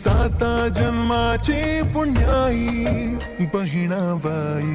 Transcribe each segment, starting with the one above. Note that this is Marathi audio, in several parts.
साता जन्माची पुण्याई बहिणाबाई.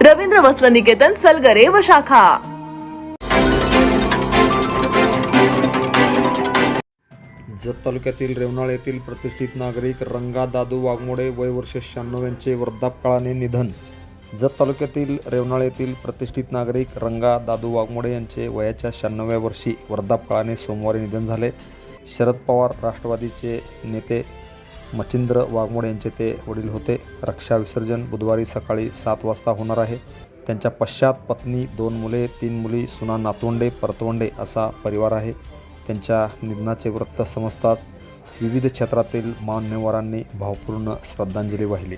रवींद्र वस्त्र निकेतन सलगरे व शाखा. जत तालुक्यातील रेवनाळ येथील प्रतिष्ठित नागरिक रंगा दादू वाघमोडे वय वर्ष शहाण्णव यांचे वृद्धापकाळाने निधन. जत तालुक्यातील रेवनाळ येथील प्रतिष्ठित नागरिक रंगा दादू वाघमोडे यांचे वयाच्या शहाण्णव्या वर्षी वृद्धापकाळाने सोमवारी निधन झाले. शरद पवार राष्ट्रवादीचे नेते मच्छिंद्र वाघमोड यांचे ते वडील होते. रक्षा विसर्जन बुधवारी सकाळी सात वाजता होणार आहे. त्यांच्या पश्चात पत्नी दोन मुले तीन मुली सुना नातवंडे परतवंडे असा परिवार आहे. त्यांच्या निधनाचे वृत्त समजताच विविध क्षेत्रातील मान्यवरांनी भावपूर्ण श्रद्धांजली वाहिली.